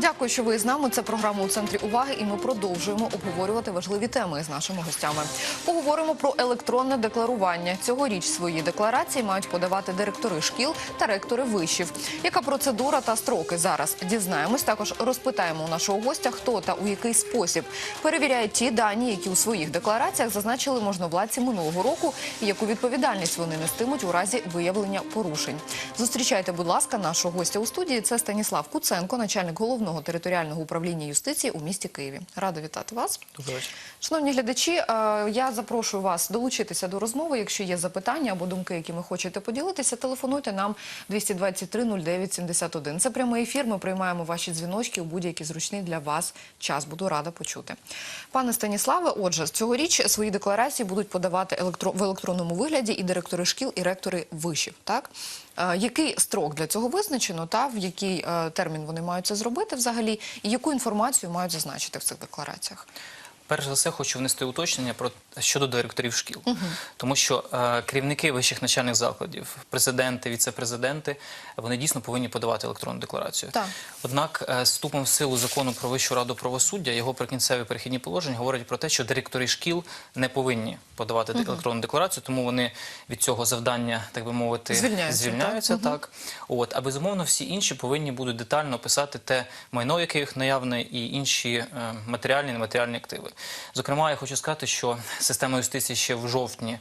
Дякую, що ви з нами. Це програма у центрі уваги, і ми продовжуємо обговорювати важливі теми з нашими гостями. Поговоримо про електронне декларування. Цьогоріч свої декларації мають подавати директори шкіл та ректори вишів. Яка процедура та строки зараз дізнаємось? Також розпитаємо у нашого гостя, хто та у який спосіб перевіряє ті дані, які у своїх деклараціях зазначили можновладці минулого року, і яку відповідальність вони нестимуть у разі виявлення порушень. Зустрічайте, будь ласка, нашого гостя у студії. Це Станіслав Куценко, начальник головного територіального управління юстиції у місті Києві. Рада вітати вас. Вечір. Шановні глядачі, е, я запрошую вас долучитися до розмови. Якщо є запитання або думки, якими хочете поділитися, телефонуйте нам 223 09 71. Це прямий ефір. Ми приймаємо ваші дзвіночки у будь-який зручний для вас час. Буду рада почути. Пане Станіславе, отже, цьогоріч свої декларації будуть подавати електро... в електронному вигляді і директори шкіл, і ректори вишів. Так? Е, Який строк для цього визначено, та в який е, термін вони мають це зробити взагалі, і яку інформацію мають зазначити в цих деклараціях? Перш за все, хочу внести уточнення про щодо директорів шкіл, тому що е, керівники вищих навчальних закладів, президенти, віце-президенти, вони дійсно повинні подавати електронну декларацію. Так. Однак, е, з в силу закону про вищу раду правосуддя, його прикінцеві перехідні положення говорять про те, що директори шкіл не повинні подавати електронну декларацію, тому вони від цього завдання, так би мовити, Звільняються, звільняються так. От, а безумовно, всі інші повинні будуть детально описати те майно, яке їх наявне, і інші е, матеріальні і нематеріальні активи. Зокрема, я хочу сказати, що система юстиції ще в жовтні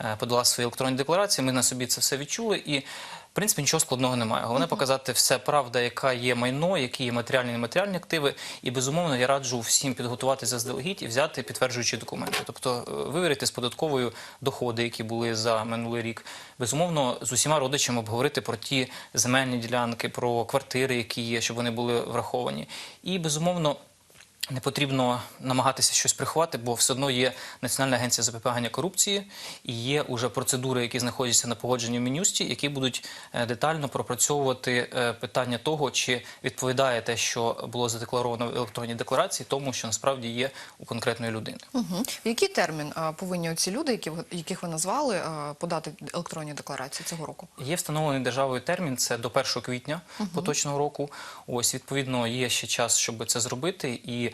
е, подала свої електронні декларації. Ми на собі це все відчули і. В принципі, нічого складного немає. Головне показати все правда, яка є майно, які є матеріальні і нематеріальні активи. І безумовно я раджу всім підготуватися заздалегідь і взяти підтверджуючі документи. Тобто е, вивірити з податковою доходи, які були за минулий рік. Безумовно, з усіма родичами обговорити про ті земельні ділянки, про квартири, які є, щоб вони були враховані. І безумовно. Не потрібно намагатися щось приховати, бо все одно є Національна агенція запобігання корупції і є уже процедури, які знаходяться на погодженні в Мінюсті, які будуть е, детально пропрацьовувати е, питання того, чи відповідає те, що було задекларовано в електронній декларації, тому що насправді є у конкретної людини. Угу. Який термін повинні ці люди, які, яких ви назвали, подати електронні декларації цього року? Є встановлений державою термін, це до 1 квітня поточного року. Ось відповідно є ще час, щоб це зробити і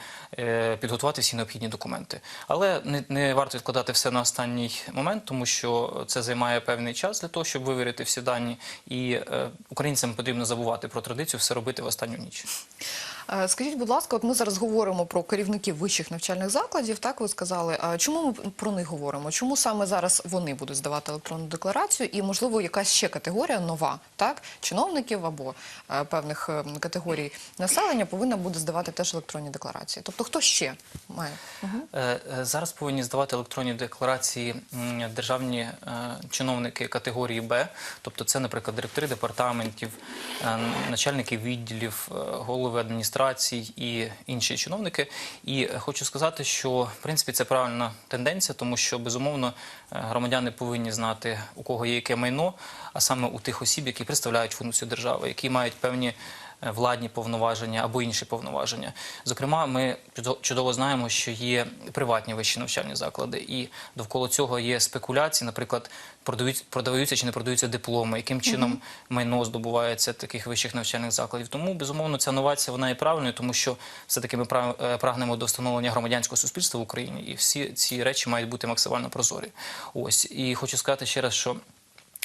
підготувати всі необхідні документи. Але не, не варто відкладати все на останній момент, тому що це займає певний час для того, щоб вивірити всі дані. І е, українцям потрібно забувати про традицію все робити в останню ніч. Е, Скажіть, будь ласка, от ми зараз говоримо про керівників вищих навчальних закладів. Так ви сказали. А чому ми про них говоримо? Чому саме зараз вони будуть здавати електронну декларацію? І можливо, якась ще категорія нова, так чиновників або е, певних е, категорій населення повинна буде здавати теж електронні декларації. Тобто, хто ще має? Зараз повинні здавати електронні декларації державні чиновники категорії Б, тобто це, наприклад, директори департаментів, начальники відділів, голови адміністрацій і інші чиновники. І хочу сказати, що в принципі це правильна тенденція, тому що безумовно е, громадяни повинні знати, у кого є яке майно, а саме у тих осіб, які представляють функцію держави, які мають певні владні повноваження або інші повноваження. Зокрема, ми чудово знаємо, що є приватні вищі навчальні заклади, і довкола цього є спекуляції, наприклад, продають, продаються чи не продаються дипломи, яким чином майно здобувається таких вищих навчальних закладів. Тому безумовно ця новація вона є правильною, тому що все таки ми е, прагнемо до встановлення громадянського суспільства в Україні, і всі ці речі мають бути максимально прозорі. Ось і хочу сказати ще раз, що.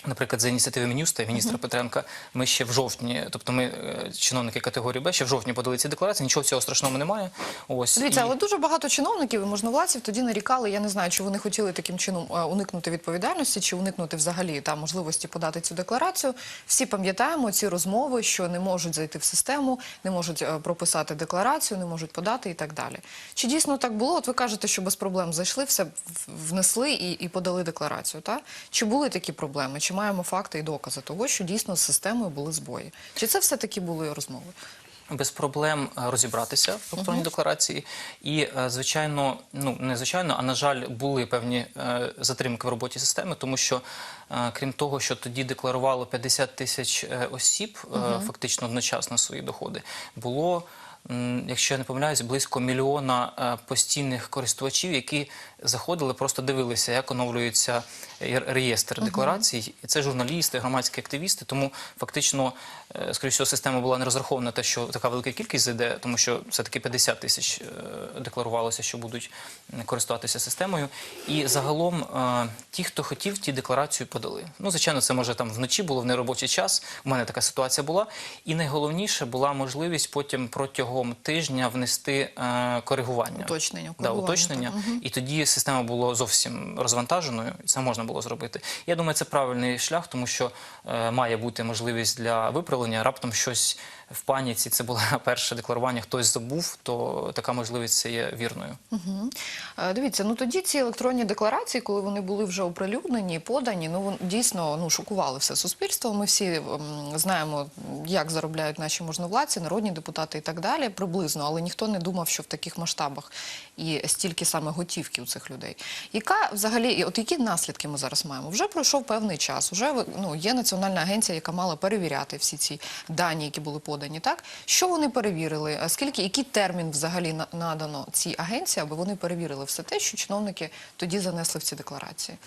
Наприклад, за ініціативи Мінюста і міністра Петренка, ми ще в жовтні, тобто ми, е, чиновники категорії Б, ще в жовтні подали ці декларації, нічого цього страшного немає. Ось Дивіться, і- але дуже багато чиновників і можновладців тоді нарікали. Я не знаю, чи вони хотіли таким чином е, уникнути відповідальності, чи уникнути взагалі там можливості подати цю декларацію. Всі пам'ятаємо ці розмови, що не можуть зайти в систему, не можуть е, прописати декларацію, не можуть подати і так далі. Чи дійсно так було? От ви кажете, що без проблем зайшли, все внесли і, і подали декларацію. Та чи були такі проблеми? Чи маємо факти і докази того, що дійсно з системою були збої? Чи це все таки були розмови? без проблем е, розібратися в електронній декларації. І, е, звичайно, ну не звичайно, а на жаль, були певні е, затримки в роботі системи, тому що крім того, що тоді декларувало 50 тисяч осіб фактично одночасно свої доходи, було якщо я не помиляюсь, близько мільйона е, постійних користувачів, які заходили, просто дивилися, як оновлюється е, реєстр декларацій. І це журналісти, громадські активісти. Тому фактично, е, скоріше всього, система була не розрахована на те, що така велика кількість зайде, тому що все-таки 50 тисяч декларувалося, що будуть користуватися системою. І загалом ті, хто хотів, ті декларацію подали. Ну, звичайно, це може там вночі було в неробочий час. У мене така ситуація була. І найголовніше була можливість потім протягом тижня внести е, коригування. Уточнення, Да, уточнення. уточнення. І тоді система була зовсім розвантаженою, і це можна було зробити. Я думаю, це правильний шлях, тому що е, має бути можливість для виправлення. Раптом щось в паніці. Це було перше декларування. Хтось забув, то така можливість це є вірною. Е, Дивіться, ну тоді ці електронні декларації, коли вони були вже оприлюднені, подані, ну дійсно ну шокували все суспільство. Ми всі знаємо, як заробляють наші можновладці, народні депутати і так далі, приблизно, але ніхто не думав, що в таких масштабах і стільки саме готівки у цих людей. Яка взагалі, от які наслідки ми зараз маємо? Вже пройшов певний час. Вже ну є національна агенція, яка мала перевіряти всі ці дані, які були подані. Так що вони перевірили? Скільки який термін взагалі надано цій агенції, аби вони перевірили все те, що чиновники тоді занесли в ці декларації?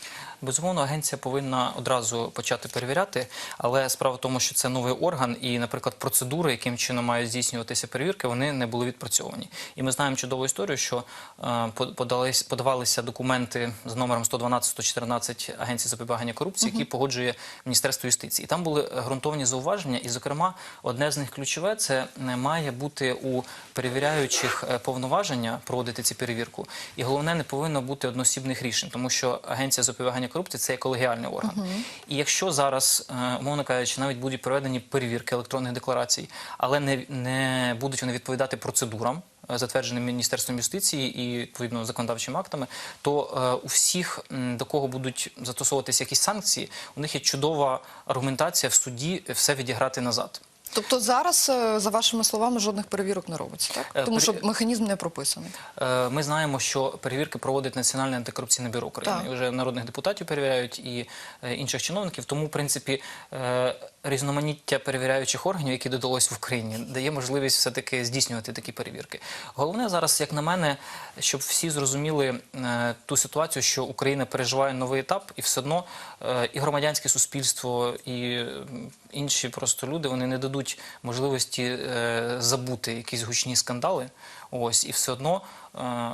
Безумовно, агенція повинна одразу почати перевіряти, але справа в тому, що це новий орган, і, наприклад, процедури, яким чином мають здійснюватися перевірки, вони не були відпрацьовані. І ми знаємо чудову історію, що е, по- подались, подавалися документи з номером 112-114 Агенції запобігання корупції, які погоджує Міністерство юстиції. І там були е, ґрунтовні зауваження, і, зокрема, одне з них ключове це не має бути у перевіряючих е, повноваження проводити ці перевірку. І головне, не повинно бути одноосібних рішень, тому що агенція запобігання корупції це є колегіальний орган. І якщо зараз, е, умовно кажучи, навіть будуть проведені перевірки електронних декларацій, але не, не будуть вони відповідати процедурам. е, Затвердженим міністерством юстиції і відповідно законодавчими актами, то е, у всіх, до кого будуть застосовуватися якісь санкції, у них є чудова аргументація в суді все відіграти назад. Тобто зараз, е, за вашими словами, жодних перевірок не робиться, так? Е, Тому що механізм не прописаний. Е, Ми знаємо, що перевірки проводить Національне антикорупційне бюро України. Так. І вже народних депутатів перевіряють і інших чиновників. Тому, в принципі, різноманіття перевіряючих органів, які додалось в Україні, дає можливість все-таки здійснювати такі перевірки. Головне зараз, як на мене, щоб всі зрозуміли ту ситуацію, що Україна переживає новий етап, і все одно і громадянське суспільство, і інші просто люди вони не дадуть можливості е, забути якісь гучні скандали. Ось і все одно е,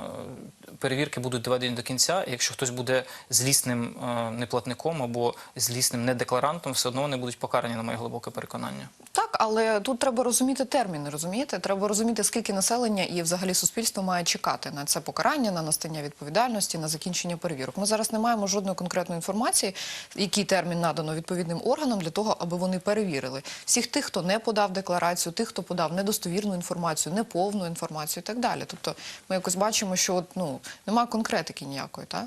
перевірки будуть доведені до кінця. І якщо хтось буде злісним е, неплатником або злісним недекларантом, все одно вони будуть покарані на моє глибоке переконання. Так, але тут треба розуміти терміни, розумієте? Треба розуміти, скільки населення і взагалі суспільство має чекати на це покарання, на настання відповідальності, на закінчення перевірок. Ми зараз не маємо жодної конкретної інформації, який термін надано відповідним органам для того, аби вони перевірили всіх тих, хто не подав декларацію, тих, хто подав недостовірну інформацію, неповну інформацію і так далі. Тобто ми якось бачимо, що от, ну немає конкретики ніякої, так?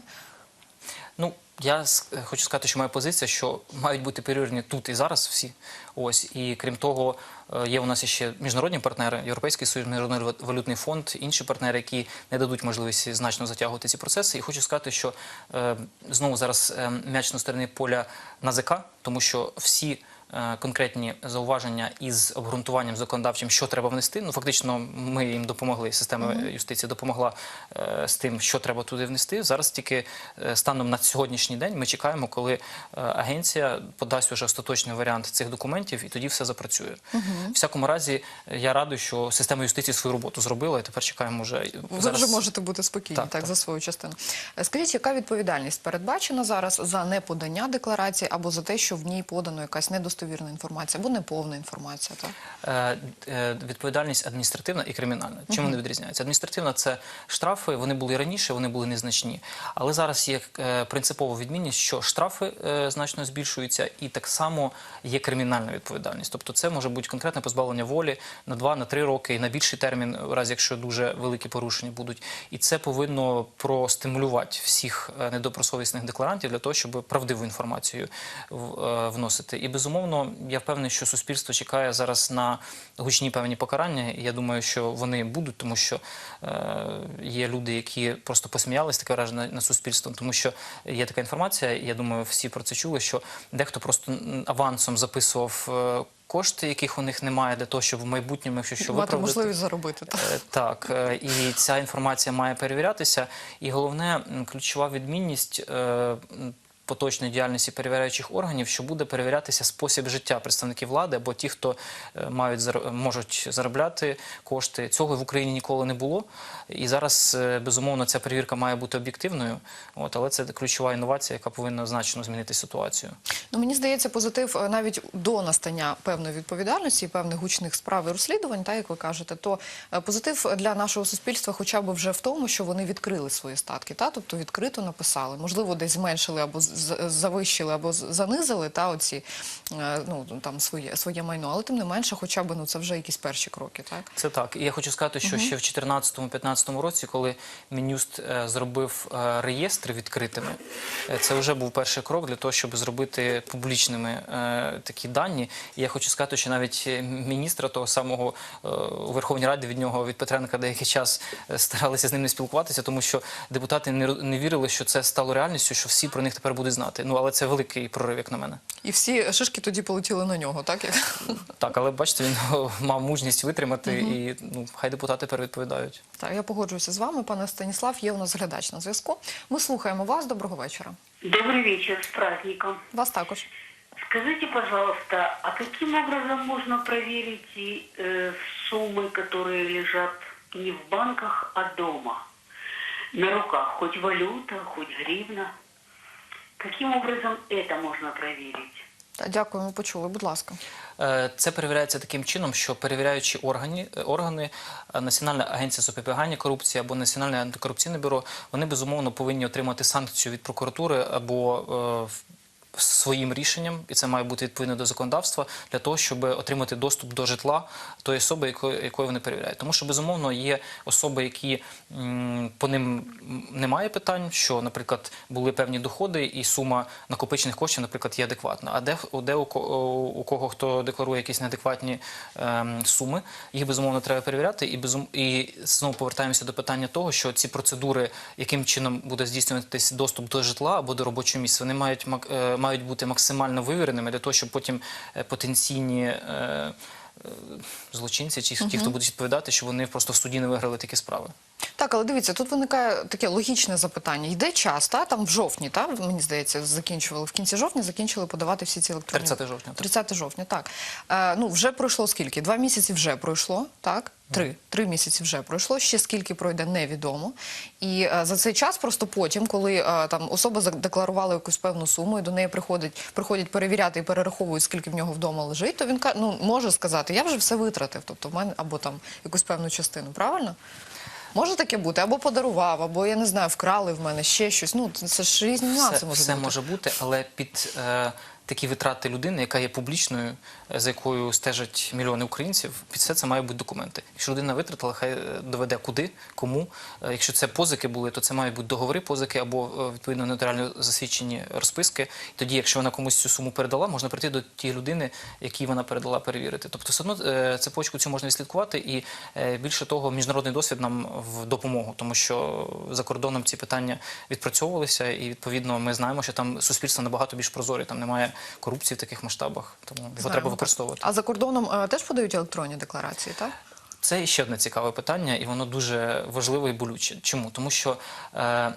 Ну, я хочу сказати, що моя позиція, що мають бути перевірені тут і зараз всі. Ось і крім того, е, є у нас ще міжнародні партнери, Європейський Союз, Міжнародний валютний фонд, інші партнери, які не дадуть можливості значно затягувати ці процеси. І хочу сказати, що е, знову зараз е, м'яч на стороні поля НАЗК, тому що всі. Е, Конкретні зауваження із обґрунтуванням законодавчим, що треба внести. Ну фактично, ми їм допомогли. Система юстиції допомогла е, з тим, що треба туди внести. Зараз тільки е, станом на сьогоднішній день ми чекаємо, коли агенція подасть уже остаточний варіант цих документів, і тоді все запрацює. В всякому разі, я радий, що система юстиції свою роботу зробила, і тепер чекаємо вже Ви вже можете бути спокійні так, Так, так. за свою частину. Скажіть, яка відповідальність передбачена зараз за неподання декларації або за те, що в ній подано якась недостовірна інформація або неповна інформація? Так? Е, е, відповідальність адміністративна і кримінальна. Чим вони відрізняються? Адміністративна це штрафи. Вони були раніше, вони були незначні. Але зараз є е, принципова відмінність, що штрафи е, значно збільшуються, і так само є кримінальна відповідальність. Тобто, це може бути конкретне позбавлення волі на 2 на 3 роки і на більший термін, в разі якщо дуже великі порушення будуть. І це повинно простимулювати всіх е, недобросовісних декларантів для того, щоб правдиву інформацію вносити. І безумовно, я впевнений, що суспільство чекає зараз на гучні певні покарання. І я думаю, що вони будуть, тому що е, є люди, які просто посміялись таке враження над суспільством, тому що є така інформація. Я думаю, всі про це чули, що дехто просто авансом записував. е, кошти, яких у них немає, для того, щоб в майбутньому, якщо що Мати виправдати. можливість заробити. Так. Е, е, і ця інформація має перевірятися. І головне, ключова відмінність е, поточної діяльності перевіряючих органів, що буде перевірятися спосіб життя представників влади або ті, хто е, мають можуть заробляти кошти. Цього в Україні ніколи не було. І зараз, е, безумовно, ця перевірка має бути об'єктивною. От, але це ключова інновація, яка повинна значно змінити ситуацію. Ну, мені здається, позитив е, навіть до настання певної відповідальності певних гучних справ і розслідувань, та як ви кажете, то позитив для нашого суспільства, хоча б вже в тому, що вони відкрили свої статки, та тобто відкрито написали, можливо, десь зменшили або завищили, або занизили та оці е, ну там своє своє майно, але тим не менше, хоча б ну це вже якісь перші кроки, так. Це так. І я хочу сказати, що ще в 2014-2015 році, коли Мінюст е, зробив е, реєстри відкритими, це вже був перший крок для того, щоб зробити публічними такі дані. І я хочу сказати, що навіть міністра того самого у Верховній Раді від нього від Петренка деякий час старалися з ним не спілкуватися, тому що депутати не вірили, що це стало реальністю, що всі про них тепер будуть знати. Ну але це великий прорив, як на мене. І всі шишки тоді полетіли на нього, так як Так, але бачите, він мав мужність витримати, і ну хай депутати тепер відповідають. так, я погоджуюся з вами, пане Станіслав. Є у нас глядач на зв'язку. Ми слухаємо вас. Доброго вечора. Добрый вечер, с праздником. Вас також. Скажите, пожалуйста, а каким образом можно проверить и, э, суммы, которые лежат не в банках, а дома? На руках, хоть валюта, хоть гривна. Каким образом это можно проверить? Та, Дякуємо, почули. Будь ласка. Е, Це перевіряється таким чином, що перевіряючі органи, е, органи е, Національна агенція запобігання корупції або Національне антикорупційне бюро, вони безумовно повинні отримати санкцію від прокуратури або е, в- своїм рішенням, і це має бути відповідно до законодавства, для того, щоб отримати доступ до житла тої особи, якої, якої вони перевіряють. Тому що безумовно є особи, які по ним немає питань, що, наприклад, були певні доходи, і сума накопичених коштів, наприклад, є адекватна. А де, де у, у кого хто декларує якісь неадекватні ем, суми, їх безумовно треба перевіряти. І безум... і знову повертаємося до питання того, що ці процедури, яким чином буде здійснюватись доступ до житла або до робочого місця, вони мають мак- е, мають бути максимально вивіреними для того, щоб потім е, потенційні. е, е, Злочинці чи ті, хто будуть відповідати, що вони просто в суді не виграли такі справи. Так, але дивіться, тут виникає таке логічне запитання. Йде час, та там в жовтні, та мені здається, закінчували в кінці жовтня, закінчили подавати всі ці електронні 30 жовтня, так. 30 жовтня, так. Е, ну вже пройшло скільки? Два місяці вже пройшло, так. Три, три місяці вже пройшло. Ще скільки пройде, невідомо. І е, за цей час просто потім, коли е, там особа задекларувала якусь певну суму, і до неї приходять, приходять перевіряти і перераховують, скільки в нього вдома лежить, то він ну, може сказати, я вже все витратив, тобто в мене або там якусь певну частину, правильно? Може таке бути, або подарував, або я не знаю, вкрали в мене ще щось. Ну це ж різні нюанси все, можуть все бути. може бути, але під е, такі витрати людини, яка є публічною, е, за якою стежать мільйони українців, під все це мають бути документи. Якщо людина витратила, хай е, доведе куди, кому. Е, Якщо це позики були, то це мають бути договори позики або відповідно нотаріально засвідчені розписки. Тоді, якщо вона комусь цю суму передала, можна прийти до тієї людини, якій вона передала, перевірити. Тобто, все одно цепочку цю можна відслідкувати, і більше того, міжнародний досвід нам в допомогу, тому що за кордоном ці питання відпрацьовувалися, і відповідно ми знаємо, що там суспільство набагато більш прозоре, там немає корупції в таких масштабах, тому його Знаємо, треба використовувати. А за кордоном е, теж подають електронні декларації, так? Це ще одне цікаве питання, і воно дуже важливе і болюче. Чому? Тому що е,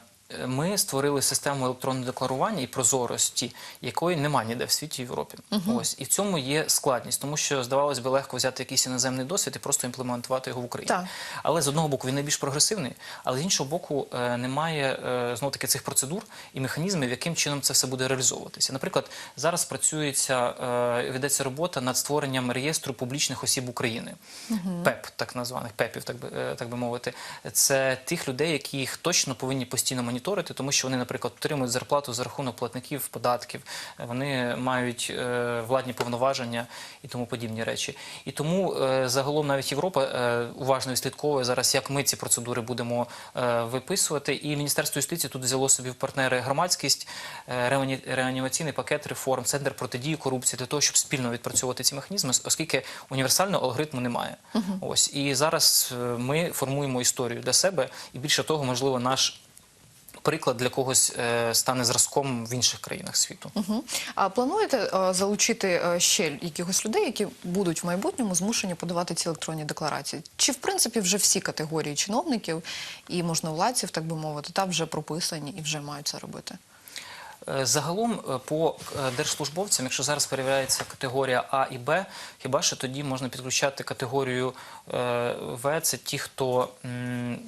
ми створили систему електронного декларування і прозорості, якої немає ніде в світі в Європі. Ось і в цьому є складність, тому що здавалось би легко взяти якийсь іноземний досвід і просто імплементувати його в Україні. Так. Але з одного боку він найбільш прогресивний, але з іншого боку е, немає е, знову таки цих процедур і механізмів, яким чином це все буде реалізовуватися. Наприклад, зараз працюється е, ведеться робота над створенням реєстру публічних осіб України, ПЕП, так названих ПЕПів, так би так би мовити. Це тих людей, які їх точно повинні постійно моніторити, тому що вони, наприклад, отримують зарплату за рахунок платників податків, е, вони мають е, владні повноваження і тому подібні речі. І тому е, загалом навіть Європа уважно відслідковує зараз, як ми ці процедури будемо виписувати. І Міністерство юстиції тут взяло собі в партнери громадськість, реанімаційний пакет реформ, центр протидії корупції для того, щоб спільно відпрацьовувати ці механізми, оскільки універсального алгоритму немає. Ось і зараз ми формуємо історію для себе, і більше того, можливо, наш приклад для когось е, стане зразком в інших країнах світу. А плануєте е, залучити е, ще якихось людей, які будуть в майбутньому змушені подавати ці електронні декларації? Чи в принципі вже всі категорії чиновників і можновладців, так би мовити, та вже прописані і вже мають це робити? Е, Загалом е, по е, держслужбовцям, якщо зараз перевіряється категорія А і Б, хіба що тоді можна підключати категорію В, це ті, хто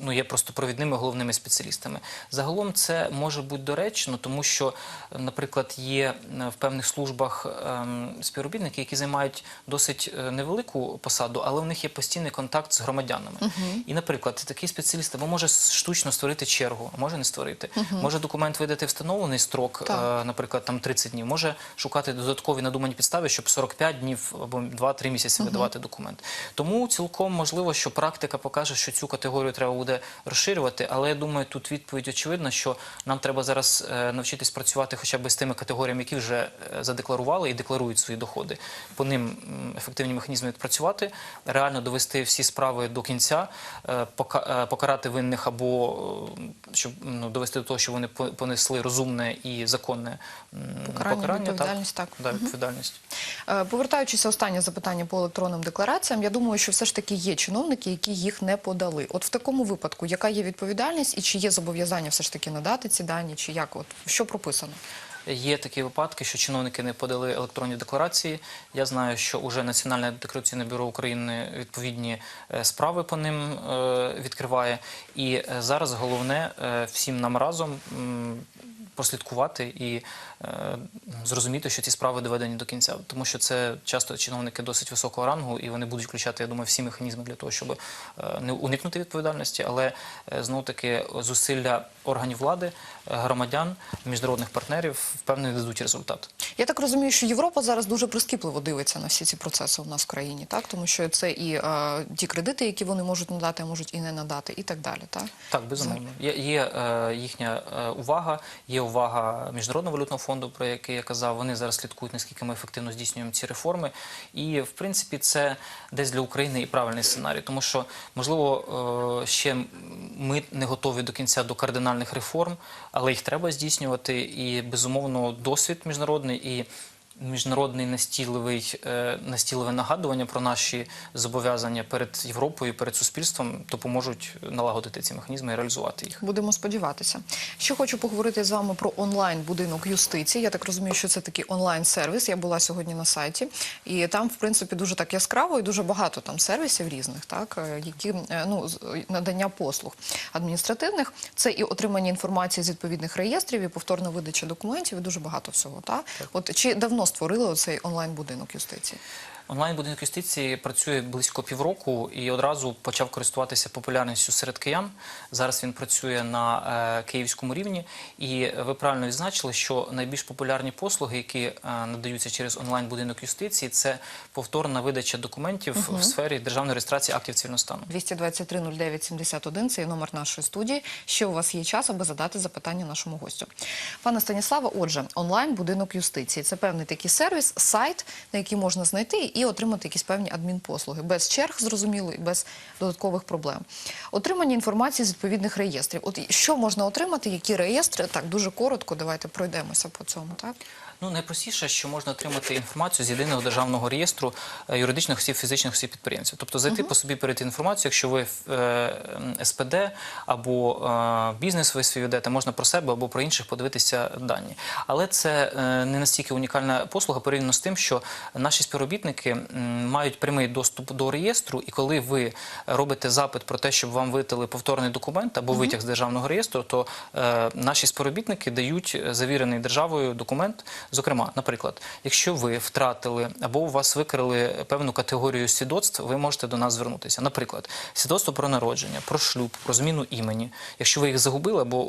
ну, є просто провідними головними спеціалістами. Загалом це може бути доречно, тому що, наприклад, є в певних службах ем, співробітники, які займають досить невелику посаду, але в них є постійний контакт з громадянами. І, наприклад, такий спеціаліст або може штучно створити чергу, а може не створити. Може документ видати встановлений строк. Е, наприклад, там 30 днів, може шукати додаткові надумані підстави, щоб 45 днів або 2-3 місяці видавати документ. Тому цілком можливо, що практика покаже, що цю категорію треба буде розширювати. Але я думаю, тут відповідь очевидна, що нам треба зараз е, навчитись працювати хоча б з тими категоріями, які вже е, задекларували і декларують свої доходи. По ним ефективні механізми відпрацювати, реально довести всі справи до кінця, е, пока- покарати винних або щоб ну, довести до того, що вони понесли розумне і законне м, Покарання, відповідальність, так. Да, відповідальність. Е, Повертаючися останнє запитання по електронним деклараціям, я думаю, що все ж таки є чиновники, які їх не подали. От в такому випадку, яка є відповідальність і чи є зобов'язання все ж таки надати ці дані, чи як? От що прописано? Є такі випадки, що чиновники не подали електронні декларації. Я знаю, що уже Національне деклараційне бюро України відповідні е, справи по ним е, відкриває. І зараз головне всім нам разом прослідкувати і е, зрозуміти, що ці справи доведені до кінця, тому що це часто чиновники досить високого рангу, і вони будуть включати, я думаю, всі механізми для того, щоб е, не уникнути відповідальності, але знову таки зусилля органів влади, е, громадян, міжнародних партнерів впевнений дадуть результат. Я так розумію, що Європа зараз дуже прискіпливо дивиться на всі ці процеси у нас в країні, так тому що це і е, ті кредити, які вони можуть надати, а можуть і не надати, і так далі. Так Так, безумовно. Є, є е, їхня е, увага, є увага Міжнародного валютного фонду, про який я казав. Вони зараз слідкують, наскільки ми ефективно здійснюємо ці реформи. І, в принципі, це десь для України і правильний сценарій, тому що, можливо, е, ще ми не готові до кінця до кардинальних реформ, але їх треба здійснювати. І, безумовно, досвід міжнародний і міжнародний настійливий, е, настійливе нагадування про наші зобов'язання перед Європою, перед суспільством допоможуть налагодити ці механізми і реалізувати їх. Будемо сподіватися. Ще хочу поговорити з вами про онлайн будинок юстиції. Я так розумію, що це такий онлайн сервіс. Я була сьогодні на сайті, і там, в принципі, дуже так яскраво і дуже багато там сервісів різних, так е, які е, ну надання послуг адміністративних. Це і отримання інформації з відповідних реєстрів, і повторна видача документів, і дуже багато всього. Так от чи давно створили оцей онлайн будинок юстиції? Онлайн будинок юстиції працює близько півроку і одразу почав користуватися популярністю серед киян. Зараз він працює на е, київському рівні. І ви правильно відзначили, що найбільш популярні послуги, які е, надаються через онлайн будинок юстиції, це повторна видача документів в сфері державної реєстрації актів цивільного стану. 223 09 71 – це номер нашої студії. Ще у вас є час, аби задати запитання нашому гостю. Пане Станіславе, отже, онлайн будинок юстиції це певний такий сервіс, сайт, на який можна знайти і отримати якісь певні адмінпослуги без черг, зрозуміло, і без додаткових проблем. Отримання інформації з відповідних реєстрів. От що можна отримати, які реєстри? Так дуже коротко. Давайте пройдемося по цьому. Так Ну, найпростіше, що можна отримати інформацію з єдиного державного реєстру е, юридичних осіб, фізичних осіб підприємців. Тобто зайти по собі перейти інформацію, якщо ви е, СПД або е, бізнес ви свій ведете, можна про себе або про інших подивитися дані. Але це е, не настільки унікальна послуга порівняно з тим, що наші співробітники м, мають прямий доступ до реєстру, і коли ви робите запит про те, щоб вам видали повторний документ або витяг з державного реєстру, то е, наші співробітники дають завірений державою документ. Зокрема, наприклад, якщо ви втратили або у вас викрили певну категорію свідоцтв, ви можете до нас звернутися. Наприклад, свідоцтво про народження, про шлюб, про зміну імені. Якщо ви їх загубили або е,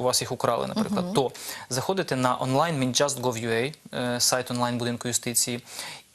у вас їх украли, наприклад, то заходите на онлайн minjust.gov.ua, е, сайт онлайн будинку юстиції,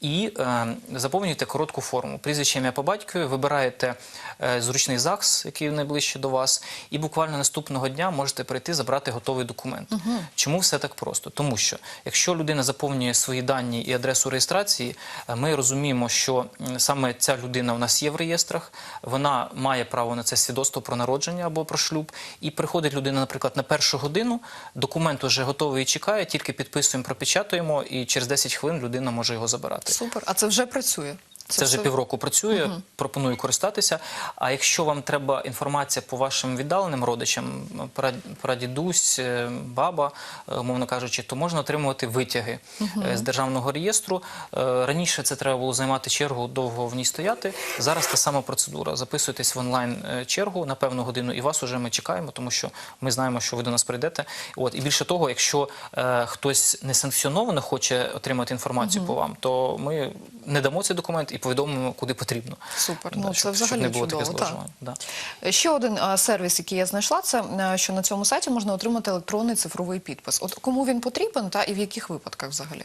І е, заповнюєте коротку форму. Прізвище ім'я по батькові, вибираєте е, зручний ЗАГС, який найближче до вас, і буквально наступного дня можете прийти забрати готовий документ. Чому все так просто? Тому що якщо людина заповнює свої дані і адресу реєстрації, е, ми розуміємо, що саме ця людина у нас є в реєстрах, вона має право на це свідоцтво про народження або про шлюб. І приходить людина, наприклад, на першу годину, документ вже готовий і чекає, тільки підписуємо, пропечатуємо, і через 10 хвилин людина може його забирати. Супер. А це вже працює. Це, вже півроку працює, пропоную користатися. А якщо вам треба інформація по вашим віддаленим родичам, пра- прадідусь, е, баба, е, умовно кажучи, то можна отримувати витяги е, з державного реєстру. Раніше це треба було займати чергу, довго в ній стояти. Зараз та сама процедура. Записуйтесь в онлайн чергу на певну годину, і вас уже ми чекаємо, тому що ми знаємо, що ви до нас прийдете. От і більше того, якщо е, хтось несанкціоновано хоче отримати інформацію по вам, то ми не дамо цей документ і повідомимо, куди потрібно. Супер. Да, Ну, це взагалі щоб не було чудово, таких так. Да. Ще один а, сервіс, який я знайшла, це е, що на цьому сайті можна отримати електронний цифровий підпис. От кому він потрібен, та і в яких випадках взагалі?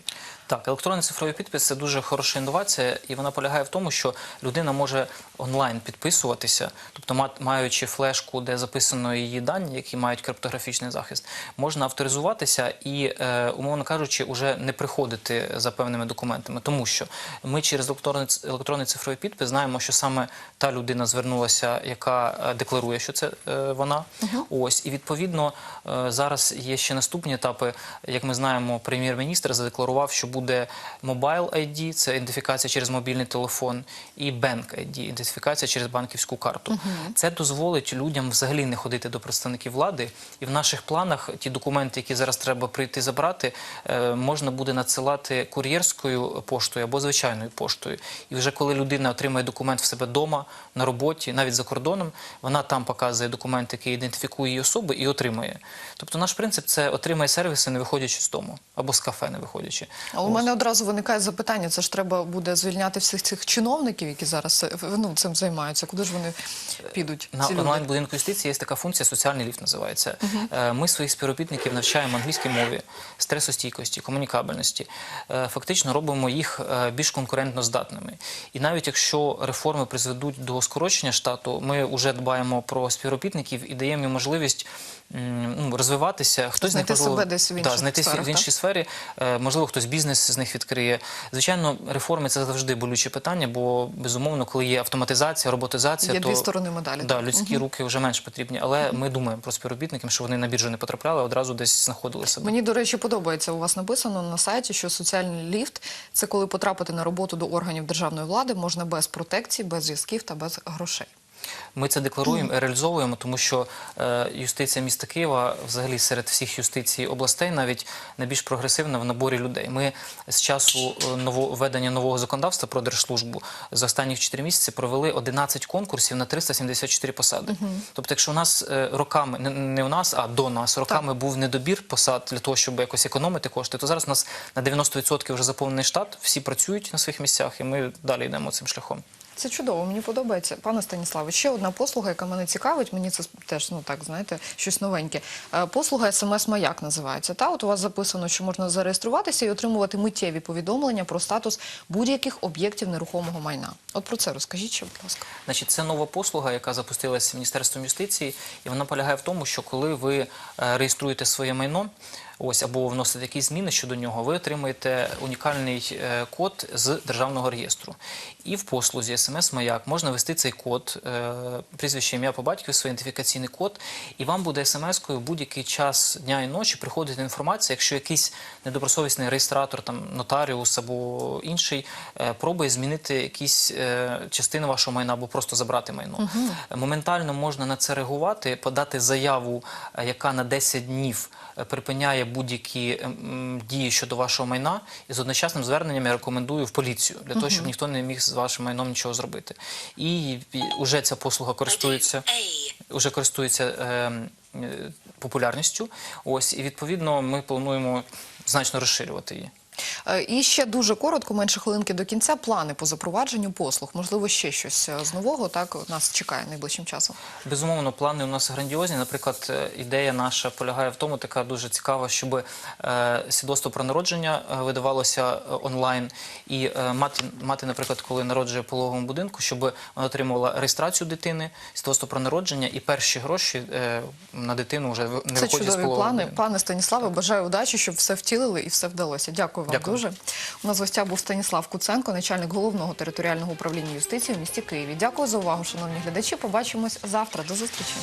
Так, електронний цифровий підпис це дуже хороша інновація, і вона полягає в тому, що людина може онлайн підписуватися, тобто ма- маючи флешку, де записано її дані, які мають криптографічний захист, можна авторизуватися і, е, умовно кажучи, уже не приходити за певними документами, тому що ми через електронний, електронний цифровий підпис знаємо, що саме та людина звернулася, яка е, декларує, що це е, вона. Ось і відповідно е, зараз є ще наступні етапи. Як ми знаємо, прем'єр-міністр задекларував, що буде Mobile ID, це ідентифікація через мобільний телефон, і Bank ID, ідентифікація через банківську карту. Це дозволить людям взагалі не ходити до представників влади. І в наших планах ті документи, які зараз треба прийти забрати, е, можна буде надсилати кур'єрською поштою або звичайною поштою. І вже коли людина отримає документ в себе вдома, на роботі, навіть за кордоном, вона там показує документ, який ідентифікує її особи, і отримує. Тобто наш принцип це отримає сервіси, не виходячи з дому або з кафе, не виходячи. А у мене одразу виникає запитання: це ж треба буде звільняти всіх цих чиновників, які зараз е, ну, цим займаються. Куди ж вони підуть? На онлайн будинку юстиції є така функція соціальний ліфт називається. Е, Ми своїх співробітників навчаємо англійській мові, стресостійкості, комунікабельності. Е, Фактично робимо їх більш конкурентно здатними. І навіть якщо реформи призведуть до скорочення штату, ми вже дбаємо про співробітників і даємо їм можливість. Ну, розвиватися, хтось Знайти можливо, себе десь в да, інших в іншій сфері. Можливо, хтось бізнес з них відкриє. Звичайно, реформи це завжди болюче питання, бо безумовно, коли є автоматизація, роботизація, Є то дві сторони медалі. Да, людські руки вже менш потрібні, але ми думаємо про співробітників, що вони на біржу не потрапляли, а одразу десь знаходили себе. Мені, до речі, подобається. У вас написано на сайті, що соціальний ліфт це коли потрапити на роботу до органів державної влади можна без протекції, без зв'язків та без грошей. Ми це декларуємо і реалізовуємо, тому що е, юстиція міста Києва, взагалі серед всіх юстицій областей, навіть найбільш прогресивна в наборі людей. Ми з часу е, введення нового законодавства про держслужбу за останніх 4 місяці провели 11 конкурсів на 374 посади. Тобто, якщо у нас е, роками, не, не у нас, а до нас роками був недобір посад для того, щоб якось економити кошти, то зараз у нас на 90% вже заповнений штат, всі працюють на своїх місцях, і ми далі йдемо цим шляхом. Це чудово, мені подобається. Пане Станіславе, ще одна послуга, яка мене цікавить, мені це теж, ну так, знаєте, щось новеньке. Е, Послуга СМС-маяк називається. Та, от у вас записано, що можна зареєструватися і отримувати миттєві повідомлення про статус будь-яких об'єктів нерухомого майна. От про це розкажіть ще, будь ласка. Значить, це нова послуга, яка запустилася Міністерством юстиції, і вона полягає в тому, що коли ви е, реєструєте своє майно, ось або вносите якісь зміни щодо нього, ви отримуєте унікальний е, код з державного реєстру. І в послузі смс-маяк можна ввести цей код, е, прізвище ім'я по батькові, свій ідентифікаційний код, і вам буде смс-кою будь-який час дня і ночі приходити інформація, якщо якийсь недобросовісний реєстратор, там нотаріус або інший е, пробує змінити якісь частини вашого майна або просто забрати майно. Моментально можна на це реагувати, подати заяву, яка на 10 днів припиняє будь-які ем, дії щодо вашого майна, і з одночасним зверненням я рекомендую в поліцію для того, щоб ніхто не міг з вашим майном нічого зробити. І вже ця послуга користується вже користується е, е, популярністю. Ось і відповідно ми плануємо значно розширювати її. Е, І ще дуже коротко, менше хвилинки до кінця. Плани по запровадженню послуг. Можливо, ще щось е, з нового так нас чекає найближчим часом. Безумовно, плани у нас грандіозні. Наприклад, е, ідея наша полягає в тому, така дуже цікава, щоб свідоцтво про народження видавалося онлайн, і мати, мати, наприклад, коли народжує пологовому будинку, щоб вона отримувала реєстрацію дитини, свідоцтво про народження і перші гроші на дитину вже не Це виходять з чудові плани. Пане Станіславе, бажаю удачі, щоб все втілили і все вдалося. Дякую вам Дякую. дуже. У нас в гостях був Станіслав Куценко, начальник головного територіального управління юстиції в місті Києві. Дякую за увагу, шановні глядачі. Побачимось завтра. До зустрічі.